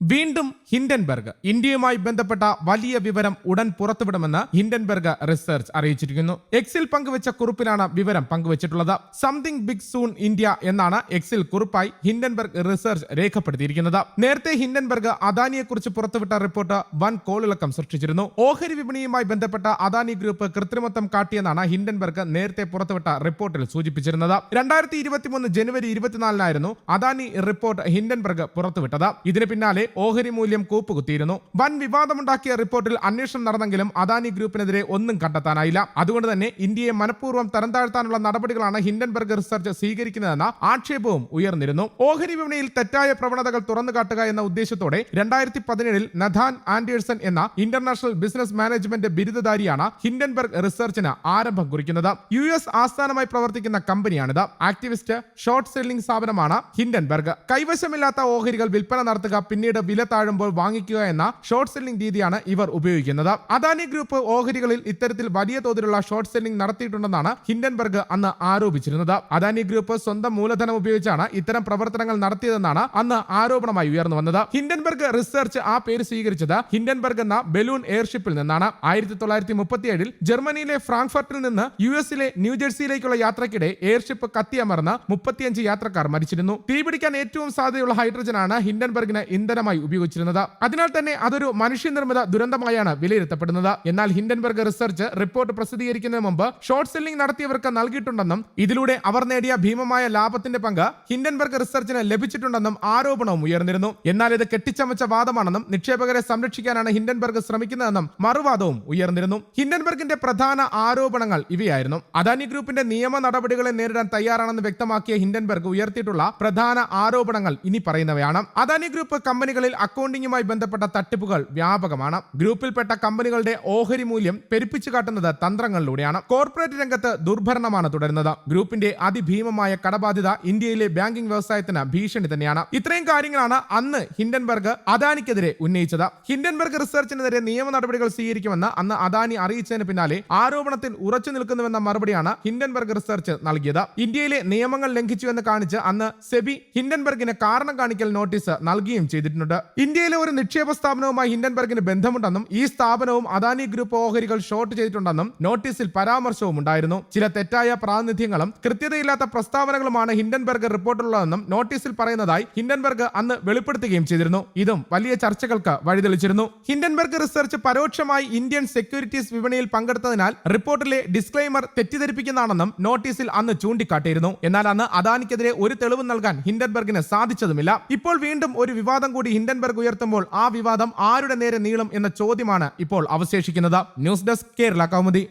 വീണ്ടും ഹിൻഡൻബർഗ് ഇന്ത്യയുമായി ബന്ധപ്പെട്ട വലിയ വിവരം ഉടൻ പുറത്തുവിടുമെന്ന് ഹിൻഡൻബർഗ് റിസർച്ച് അറിയിച്ചിരിക്കുന്നു. എക്സിൽ പങ്കുവച്ച കുറിപ്പിലാണ് വിവരം പങ്കുവച്ചിട്ടുള്ളത്. സംതിങ് ബിഗ് സൂൺ ഇന്ത്യ എന്നാണ് എക്സിൽ കുറിപ്പായി ഹിൻഡൻബർഗ് റിസർച്ച് രേഖപ്പെടുത്തിയിരിക്കുന്നത്. നേരത്തെ ഹിൻഡൻബർഗ് അദാനിയെക്കുറിച്ച് പുറത്തുവിട്ട റിപ്പോർട്ട് വൻ കോളിളക്കം സൃഷ്ടിച്ചിരുന്നു. ഓഹരി വിപണിയുമായി ബന്ധപ്പെട്ട അദാനി ഗ്രൂപ്പ് കൃത്രിമത്വം കാട്ടിയെന്നാണ് ഹിൻഡൻബർഗ് നേരത്തെ പുറത്തുവിട്ട റിപ്പോർട്ടിൽ സൂചിപ്പിച്ചിരുന്നത്. രണ്ടായിരത്തി ഇരുപത്തിമൂന്ന് ജനുവരി ഇരുപത്തിനാലിനായിരുന്നു അദാനി റിപ്പോർട്ട് ഹിൻഡൻബർഗ് പുറത്തുവിട്ടത്. ഇതിന് പിന്നാലെ ഓഹരി മൂല്യം കൂപ്പുകുത്തിയിരുന്നു. വൻ വിവാദമുണ്ടാക്കിയ റിപ്പോർട്ടിൽ അന്വേഷണം നടന്നെങ്കിലും അദാനി ഗ്രൂപ്പിനെതിരെ ഒന്നും കണ്ടെത്താനായില്ല. അതുകൊണ്ട് തന്നെ ഇന്ത്യയെ മനഃപൂർവം തരം താഴ്ത്താനുള്ള നടപടികളാണ് ഹിൻഡൻബർഗ് റിസർച്ച് സ്വീകരിക്കുന്നതെന്ന ആക്ഷേപവും ഉയർന്നിരുന്നു. ഓഹരി വിപണിയിൽ തെറ്റായ പ്രവണതകൾ തുറന്നു കാട്ടുക എന്ന ഉദ്ദേശത്തോടെ രണ്ടായിരത്തി പതിനേഴിൽ നഥാൻ ആൻഡേഴ്സൺ എന്ന ഇന്റർനാഷണൽ ബിസിനസ് മാനേജ്മെന്റ് ബിരുദധാരിയാണ് ഹിൻഡൻബർഗ് റിസർച്ചിന് ആരംഭം കുറിക്കുന്നത്. യു എസ് ആസ്ഥാനമായി പ്രവർത്തിക്കുന്ന കമ്പനിയാണിത്. ആക്ടിവിസ്റ്റ് ഷോർട്ട് സെല്ലിംഗ് സ്ഥാപനമാണ് ഹിൻഡൻബർഗ്. കൈവശമില്ലാത്ത ഓഹരികൾ വിൽപ്പന നടത്തുക പിന്നീട് വില താഴുമ്പോൾ വാങ്ങിക്കുക എന്ന ഷോർട്ട് സെല്ലിംഗ് രീതിയാണ് ഇവർ ഉപയോഗിക്കുന്നത്. അദാനി ഗ്രൂപ്പ് ഓഹരികളിൽ ഇത്തരത്തിൽ വലിയ തോതിലുള്ള ഷോർട്ട് സെല്ലിംഗ് നടത്തിയിട്ടുണ്ടെന്നാണ് ഹിൻഡൻബർഗ് അന്ന് ആരോപിച്ചിരുന്നത്. അദാനി ഗ്രൂപ്പ് സ്വന്തം മൂലധനം ഉപയോഗിച്ചാണ് ഇത്തരം പ്രവർത്തനങ്ങൾ നടത്തിയതെന്നാണ് അന്ന് ആരോപണമായി ഉയർന്നു വന്നത്. ഹിൻഡൻബർഗ് റിസർച്ച് ആ പേര് സ്വീകരിച്ചത് ഹിൻഡൻബർഗ് എന്ന ബലൂൺ എയർഷിപ്പിൽ നിന്നാണ്. ആയിരത്തി തൊള്ളായിരത്തി മുപ്പത്തിയേഴിൽ ജർമ്മനിയിലെ ഫ്രാങ്ക്ഫർട്ടിൽ നിന്ന് യു എസിലെ ന്യൂജേഴ്സിയിലേക്കുള്ള യാത്രക്കിടെ എയർഷിപ്പ് കത്തിയമർന്ന് മുപ്പത്തിയഞ്ച് യാത്രക്കാർ മരിച്ചിരുന്നു. തീപിടിക്കാൻ ഏറ്റവും സാധ്യതയുള്ള ഹൈഡ്രജനാണ് ഹിൻഡൻബർഗിന് ഇന്ധനമായി ഉപയോഗിച്ചിരുന്നത്. അതിനാൽ തന്നെ അതൊരു മനുഷ്യനിർമ്മിത ദുരന്തമായാണ് വിലയിരുത്തപ്പെടുന്നത്. എന്നാൽ ഹിൻഡൻബർഗ് റിസർച്ച് റിപ്പോർട്ട് പ്രസിദ്ധീകരിക്കുന്നതിന് മുമ്പ് ഷോർട്ട് സെല്ലിംഗ് നടത്തിയവർക്ക് നൽകിയിട്ടുണ്ടെന്നും ഇതിലൂടെ അവർ നേടിയ ഭീമമായ ലാഭത്തിന്റെ പങ്ക് ഹിൻഡൻബർഗ് റിസർച്ചിന് ലഭിച്ചിട്ടുണ്ടെന്നും ആരോപണവും ഉയർന്നിരുന്നു. എന്നാൽ ഇത് കെട്ടിച്ചമച്ച വാദമാണെന്നും നിക്ഷേപകരെ സംരക്ഷിക്കാനാണ് ഹിൻഡൻബർഗ് ശ്രമിക്കുന്നതെന്നും മറുവാദവും ഉയർന്നിരുന്നു. ഹിൻഡൻബർഗിന്റെ പ്രധാന ആരോപണങ്ങൾ ഇവയായിരുന്നു. അദാനി ഗ്രൂപ്പിന്റെ നിയമ നടപടികളെ നേരിടാൻ തയ്യാറാണെന്ന് വ്യക്തമാക്കിയ ഹിൻഡൻബർഗ് ഉയർത്തിയിട്ടുള്ള പ്രധാന ആരോപണങ്ങൾ ഇനി പറയുന്നവയാണ്. അദാനി ഗ്രൂപ്പ് കമ്പനികളിൽ അക്കൗണ്ടിംഗുമായി ബന്ധപ്പെട്ട തട്ടിപ്പുകൾ വ്യാപകമാണ്. ഗ്രൂപ്പിൽപ്പെട്ട കമ്പനികളുടെ ഓഹരി മൂല്യം പെരുപ്പിച്ചു കാട്ടുന്നത് തന്ത്രങ്ങളിലൂടെയാണ്. കോർപ്പറേറ്റ് രംഗത്ത് ദുർഭരണമാണ് തുടരുന്നത്. ഗ്രൂപ്പിന്റെ അതിഭീമമായ കടബാധ്യത ഇന്ത്യയിലെ ബാങ്കിംഗ് വ്യവസായത്തിന് ഭീഷണി തന്നെയാണ്. ഇത്രയും കാര്യങ്ങളാണ് അന്ന് ഹിൻഡൻബർഗ് അദാനിക്കെതിരെ ഉന്നയിച്ചത്. ഹിൻഡൻബർഗ് റിസർച്ചിനെതിരെ നിയമ നടപടികൾ സ്വീകരിക്കുമെന്ന് അന്ന് അദാനി അറിയിച്ചതിന് പിന്നാലെ ആരോപണത്തിൽ ഉറച്ചു നിൽക്കുന്നുവെന്ന മറുപടിയാണ് ഹിൻഡൻബർഗ് റിസർച്ച് നൽകിയത്. ഇന്ത്യയിലെ നിയമങ്ങൾ ലംഘിച്ചുവെന്ന് കാണിച്ച് അന്ന് സെബി ഹിൻഡൻബർഗിന് കാരണം കാണിക്കൽ നോട്ടീസ് നൽകുകയും ചെയ്തിട്ടുണ്ട്. ഇന്ത്യയിലെ ഒരു നിക്ഷേപ സ്ഥാപനവുമായി ഹിൻഡൻബർഗിന് ബന്ധമുണ്ടെന്നും ഈ സ്ഥാപനവും അദാനി ഗ്രൂപ്പ് ഓഹരികൾ ഷോർട്ട് ചെയ്തിട്ടുണ്ടെന്നും നോട്ടീസിൽ പരാമർശവും ഉണ്ടായിരുന്നു. ചില തെറ്റായ പ്രാതിനിധ്യങ്ങളും കൃത്യതയില്ലാത്ത പ്രസ്താവനകളുമാണ് ഹിൻഡൻബർഗ് റിപ്പോർട്ടിലുള്ളതെന്നും നോട്ടീസിൽ പറയുന്നതായി ഹിൻഡൻബർഗ് അന്ന് വെളിപ്പെടുത്തുകയും ചെയ്തിരുന്നു. ഇതും വലിയ ചർച്ചകൾക്ക് വഴിതെളിച്ചിരുന്നു. ഹിൻഡൻബർഗ് റിസർച്ച് പരോക്ഷമായി ഇന്ത്യൻ സെക്യൂരിറ്റീസ് വിപണിയിൽ പങ്കെടുത്തതിനാൽ റിപ്പോർട്ടിലെ ഡിസ്ക്ലൈമർ തെറ്റിദ്ധരിപ്പിക്കുന്നതാണെന്നും നോട്ടീസിൽ അന്ന് ചൂണ്ടിക്കാട്ടിയിരുന്നു. എന്നാൽ അന്ന് അദാനിക്കെതിരെ ഒരു തെളിവ് നൽകാൻ ഹിൻഡൻബർഗിന് സാധിച്ചതുമില്ല. ഇപ്പോൾ വീണ്ടും ഒരു വിവാദം കൂടി ഹിൻഡൻബർഗ് ഉയർത്തുമ്പോൾ ആ വിവാദം ആരുടെ നേരെ നീളും എന്ന ചോദ്യമാണ് ഇപ്പോൾ അവശേഷിക്കുന്നത്. News desk Kerala Kaumudi.